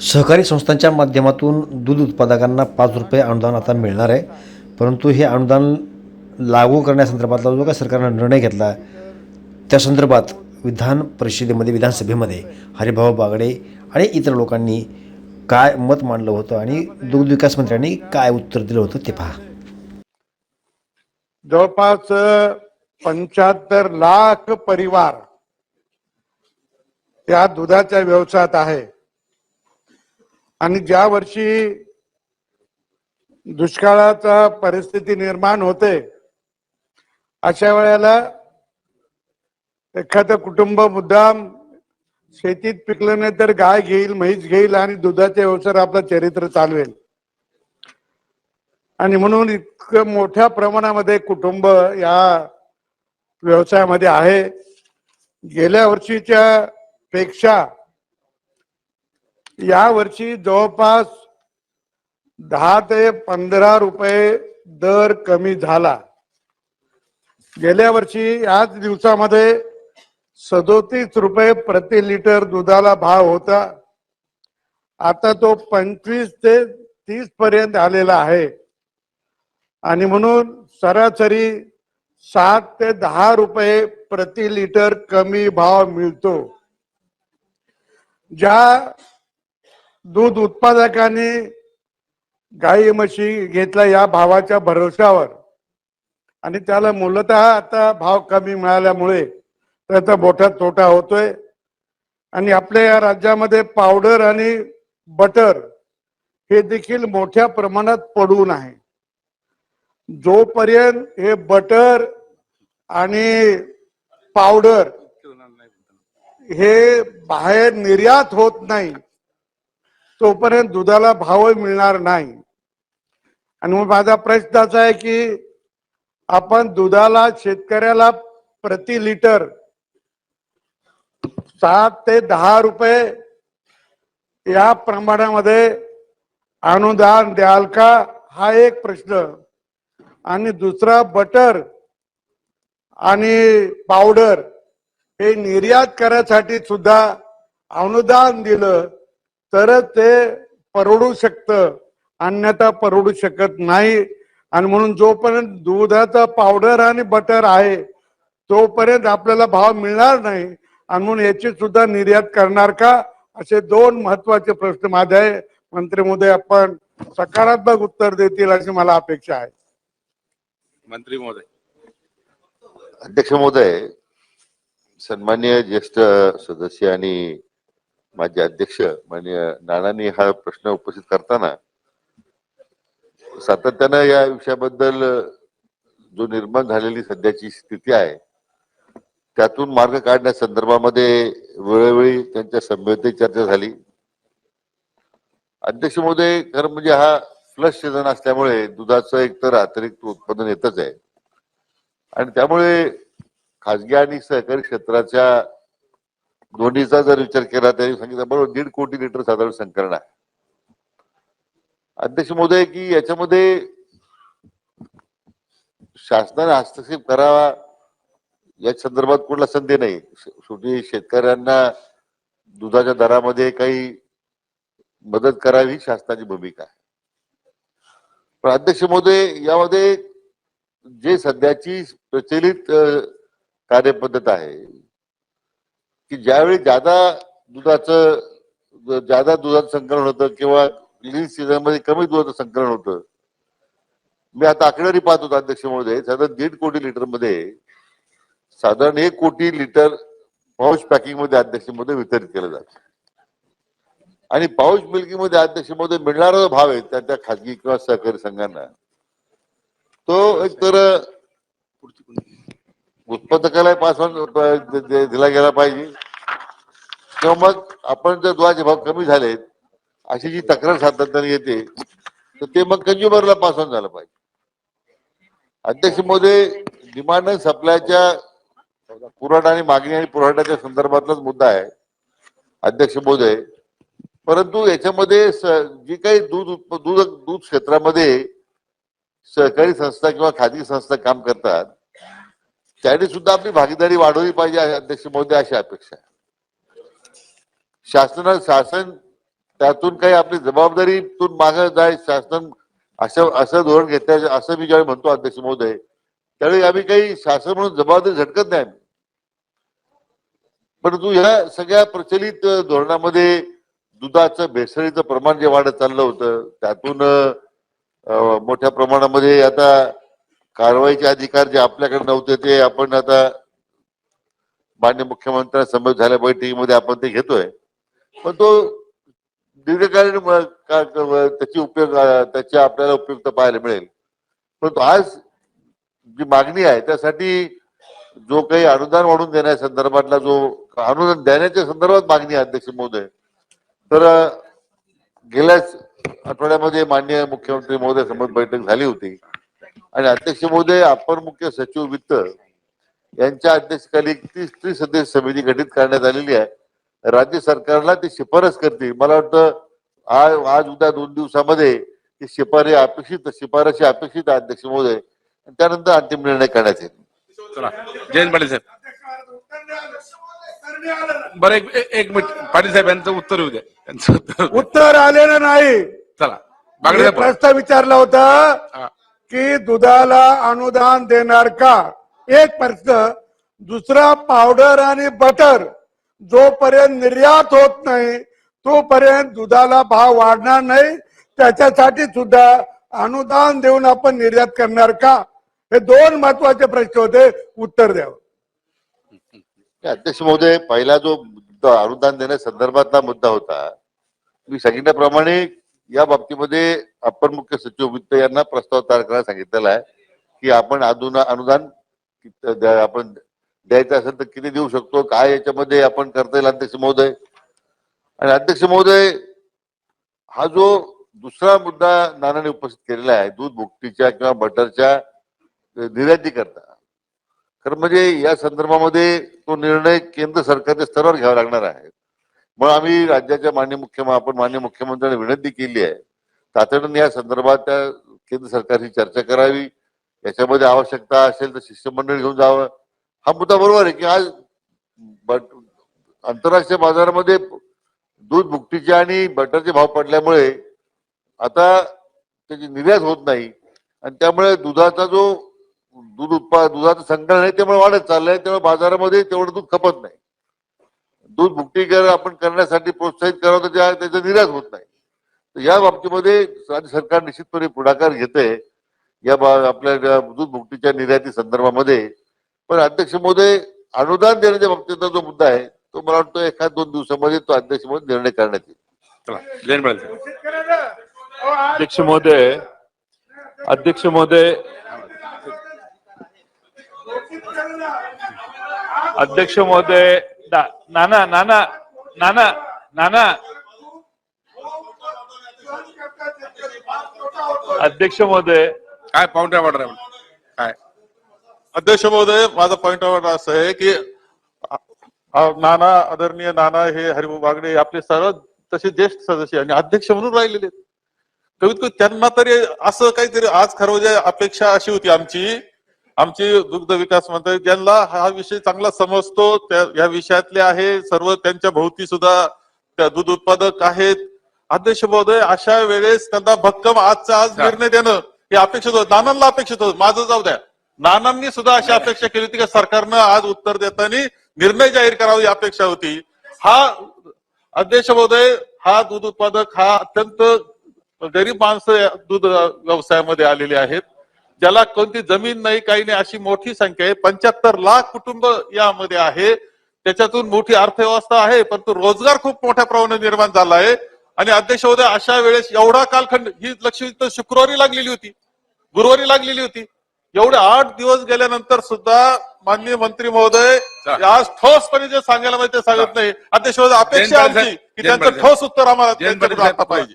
सहकारी संस्थांच्या माध्यमातून दूध उत्पादकांना पाच रुपये अनुदान आता मिळणार आहे. परंतु हे अनुदान लागू करण्यासंदर्भातला जो काय सरकारनं निर्णय घेतला त्या संदर्भात विधान परिषदेमध्ये विधानसभेमध्ये हरिभाऊ बागडे आणि इतर लोकांनी काय मत मांडलं होतं आणि दुग्ध विकास मंत्र्यांनी काय उत्तर दिलं होतं ते पहा. जवळपास पंच्याहत्तर लाख परिवार त्या दुधाच्या व्यवसायात आहे. आणि ज्या वर्षी दुष्काळाचा परिस्थिती निर्माण होते अशा वेळेला एखादं कुटुंब मुद्दाम शेतीत पिकलं नाही तर गाय घेईल म्हैस घेईल आणि दुधाच्या व्यवसायात आपलं चरित्र चालवेल. आणि म्हणून इतकं मोठ्या प्रमाणामध्ये कुटुंब या व्यवसायामध्ये आहे. गेल्या वर्षीच्या पेक्षा या वर्षी जवळपास दहा ते पंधरा रुपये दर कमी झाला. गेल्या वर्षी याच दिवसामध्ये सदोतीस रुपये प्रति लिटर दुधाला भाव होता. आता तो पंचवीस ते तीस पर्यंत आलेला आहे. आणि म्हणून सरासरी सात ते दहा रुपये प्रति लिटर कमी भाव मिळतो. ज्या दूध उत्पादकांनी गाई म्हशी घेतला या भावाच्या भरोश्यावर. आणि त्याला मूलतः आता भाव कमी मिळाल्यामुळे त्याचा मोठा तोटा होतोय. आणि आपल्या या राज्यामध्ये पावडर आणि बटर हे देखील मोठ्या प्रमाणात पडून आहे. जोपर्यंत हे बटर आणि पावडर हे बाहेर निर्यात होत नाही तोपर्यंत दुधाला भाव मिळणार नाही. आणि मग माझा प्रश्न असा आहे की आपण दुधाला शेतकऱ्याला प्रति लिटर सात ते दहा रुपये या प्रमाणामध्ये अनुदान द्याल का? हा एक प्रश्न. आणि दुसरा बटर आणि पावडर हे निर्यात करायसाठी सुद्धा अनुदान दिलं तरच ते परवडू शकतं. अन्यथा परवडू शकत नाही. आणि म्हणून जोपर्यंत दुधाचा पावडर आणि बटर आहे तोपर्यंत आपल्याला भाव मिळणार नाही. आणि म्हणून याची सुद्धा निर्यात करणार का? असे दोन महत्त्वाचे प्रश्न माझे आहे. मंत्री महोदय आपण सकारात्मक उत्तर देतील अशी मला अपेक्षा आहे. मंत्री महोदय. अध्यक्ष महोदय सन्मान्य ज्येष्ठ सदस्य आणि माझे अध्यक्ष माननीय नानांनी हा प्रश्न उपस्थित करताना सातत्यानं या विषयाबद्दल जो निर्माण झालेली सध्याची स्थिती आहे त्यातून मार्ग काढण्या संदर्भामध्ये वेळोवेळी त्यांच्या सभ्यते चर्चा झाली. अध्यक्ष महोदय खरं म्हणजे हा फ्लश सीझन असल्यामुळे दुधाचं एकतर अतिरिक्त उत्पादन येतच आहे. आणि त्यामुळे खाजगी आणि सहकारी क्षेत्राच्या दोन्हीचा जर विचार केला त्यांनी सांगितलं बरोबर दीड कोटी लिटर साधारण संकलन आहे. अध्यक्ष महोदय की याच्यामध्ये शासनाने हस्तक्षेप करावा या संदर्भात कुठला संधी नाही. शेवटी शेतकऱ्यांना दुधाच्या दरामध्ये काही मदत करावी ही शासनाची भूमिका आहे. पण अध्यक्ष महोदय यामध्ये जे सध्याची प्रचलित कार्यपद्धत आहे की ज्यावेळी ज्यादा दुधाचं जादा दुधाचं संकलन होतं किंवा लिन सीझनमध्ये कमी दुधाचं संकलन होतं मी आता आकडेवारी पाहत होतो अध्यक्ष महोदय साधारण दीड कोटी लिटरमध्ये साधारण एक कोटी लिटर पाऊच पॅकिंगमध्ये अध्यक्ष महोदय वितरित केलं जातं. आणि पाऊच मिल्कीमध्ये मध्ये अध्यक्ष महोदय मिळणारा जो भाव आहे त्या त्या खाजगी किंवा सहकारी संघांना तो एक तर उत्पादकाला पासवान दिला गेला पाहिजे. किंवा मग आपण जर दुधाचे भाव कमी झालेत अशी जी तक्रार सातत्याने येते तर ते मग कंझ्युमरला पास ऑन झालं पाहिजे. अध्यक्ष मोदी डिमांड आणि सप्लायच्या पुरवठा आणि मागणी आणि पुरवठ्याच्या संदर्भातलाच मुद्दा आहे अध्यक्ष मोदय परंतु याच्यामध्ये जी काही दूध दूध दूध क्षेत्रामध्ये सहकारी संस्था किंवा खाजगी संस्था काम करतात त्यांनी सुद्धा आपली भागीदारी वाढवली पाहिजे अध्यक्ष महोदय अशी अपेक्षा आहे शासना शासन त्यातून काही आपली जबाबदारीतून मागे जाय शासन असं असं धोरण घेतल्या असं मी ज्यावेळी म्हणतो अध्यक्ष महोदय त्यावेळी आम्ही काही शासन म्हणून जबाबदारी झटकत नाही आम्ही. परंतु ह्या सगळ्या प्रचलित धोरणामध्ये दुधाचं भेसळीचं प्रमाण जे वाढत चाललं होतं त्यातून अं, मोठ्या प्रमाणामध्ये आता कारवाईचे अधिकार जे आपल्याकडे नव्हते ते आपण आता मान्य मुख्यमंत्र्यांसमोर झाल्या बैठकीमध्ये आपण ते घेतोय. पण तो दीर्घकालीन त्याची उपयोग त्याची आपल्याला उपयुक्त पाहायला मिळेल. परंतु आज जी मागणी आहे त्यासाठी जो काही अनुदान वाढून देण्यासंदर्भातला जो अनुदान देण्याच्या संदर्भात मागणी आहे अध्यक्ष महोदय तर गेल्याच आठवड्यामध्ये मान्य मुख्यमंत्री महोदय समोर बैठक झाली होती. आणि अध्यक्ष महोदय अपर मुख्य सचिव वित्त यांच्या अध्यक्षतेखाली तीस त्रिसदस्य समिती गठीत करण्यात आलेली आहे. राज्य सरकारला ती शिफारस करते मला वाटतं आज आज उद्या दोन दिवसामध्ये ती शिफारी अपेक्षित शिफारशी अपेक्षित आहे अध्यक्ष महोदय. त्यानंतर अंतिम निर्णय करण्यात येईल. चला. जयंत पाटील साहेब. बरं एक एक- एक मिनिट. पाटील साहेब यांचं उत्तर येऊ द्या. यांचं उत्तर उत्तर आलेलं नाही. चला. बागडे. प्रश्न विचारला होता. की दुधाला अनुदान देणार का? एक प्रश्न. दुसरा पावडर आणि बटर जोपर्यंत निर्यात होत नाही तोपर्यंत दुधाला भाव वाढणार नाही. त्याच्यासाठी सुद्धा अनुदान देऊन आपण निर्यात करणार का? हे दोन महत्त्वाचे प्रश्न होते. उत्तर द्यावं. अध्यक्ष महोदय पहिला जो अनुदान देण्या संदर्भातला मुद्दा होता मी सांगितल्याप्रमाणे या बाबतीमध्ये अपर मुख्य सचिव वित्त यांना प्रस्ताव तयार करायला सांगितलेला आहे की आपण अजून अनुदान आपण द्यायचं असेल तर किती देऊ शकतो? काय याच्यामध्ये आपण करता येईल अध्यक्ष महोदय? आणि अध्यक्ष महोदय हा जो दुसरा मुद्दा नानाने उपस्थित केलेला आहे दूध भुकटीच्या किंवा बटरच्या निर्याती करता खरं म्हणजे या संदर्भामध्ये तो निर्णय केंद्र सरकारच्या स्तरावर घ्यावा लागणार आहे. मग आम्ही राज्याच्या मान्य मुख्य आपण मान्य मुख्यमंत्र्यांना विनंती केली आहे. तातडीने या संदर्भात त्या केंद्र सरकारशी चर्चा करावी. याच्यामध्ये आवश्यकता असेल तर शिष्टमंडळ घेऊन जावं. हा मुद्दा बरोबर आहे की आज आंतरराष्ट्रीय बाजारामध्ये दूध भुकटीचे आणि बटरचे भाव पडल्यामुळे आता त्याची निर्यात होत नाही. आणि त्यामुळे दुधाचा जो दूध उत्पाद दुधाचं संकलन आहे त्यामुळे वाढत चाललंय. त्यामुळे बाजारामध्ये तेवढं दूध खपत नाही. दूध भुकटीकर आपण करण्यासाठी प्रोत्साहित करावं तर त्या- त्याचं निर्यात होत नाही. तर या बाबतीमध्ये राज्य सरकार निश्चितपणे पुढाकार घेते. या बा- आपल्या दूध भुकटीच्या निर्याती संदर्भामध्ये. पण अध्यक्ष महोदय अनुदान देण्याच्या बाबतीतला जो मुद्दा आहे तो मला वाटतं एखाद दोन दिवसामध्ये तो अध्यक्ष महोदय निर्णय करण्यात येईल. अध्यक्ष महोदय अध्यक्ष महोदय अध्यक्ष महोदय नाना नाना नाना नाना. अध्यक्ष महोदय. काय पाऊंड्या वाढणार काय? अध्यक्ष महोदय माझा पॉइंट ऑफ असं आहे की नाना आदरणीय नाना हे हरिभाऊ बागडे आपले सर्व तसे ज्येष्ठ सदस्य आणि अध्यक्ष म्हणून राहिलेले आहेत. कमीत कमी त्यांना तरी असं काहीतरी आज खरं म्हणजे अपेक्षा अशी होती आमची आमची दुग्ध विकास मंत्री ज्यांना हा विषय चांगला समजतो त्या या विषयातले आहे सर्व त्यांच्या भोवती सुद्धा त्या दूध उत्पादक आहेत. अध्यक्ष महोदय अशा वेळेस त्यांना भक्कम आजचा आज. निर्णय देणं हे अपेक्षित होतं. नानांना अपेक्षित होतं. माझं जाऊ द्या. नानांनी सुद्धा अशी अपेक्षा केली होती की सरकारनं आज उत्तर देताना निर्णय जाहीर करावा ही अपेक्षा होती. हा अध्यक्ष महोदय हा दूध उत्पादक हा अत्यंत गरीब माणसं दूध व्यवसायामध्ये आलेली आहेत. ज्याला कोणती जमीन नाही काही नाही अशी मोठी संख्या आहे. पंच्याहत्तर लाख कुटुंब यामध्ये आहे. त्याच्यातून मोठी अर्थव्यवस्था आहे परंतु रोजगार खूप मोठ्या प्रमाणात निर्माण झाला आहे. आणि अध्यक्ष महोदय अशा वेळेस एवढा कालखंड ही लक्ष्मी तर शुक्रवारी लागलेली होती. गुरुवारी लागलेली होती. एवढे आठ दिवस गेल्यानंतर सुद्धा माननीय मंत्री महोदय. आज ठोसपणे जे सांगायला माहिती ते सांगत नाही. अध्यक्ष अपेक्षा आमची की त्यांचं ठोस उत्तर आम्हाला पाहिजे.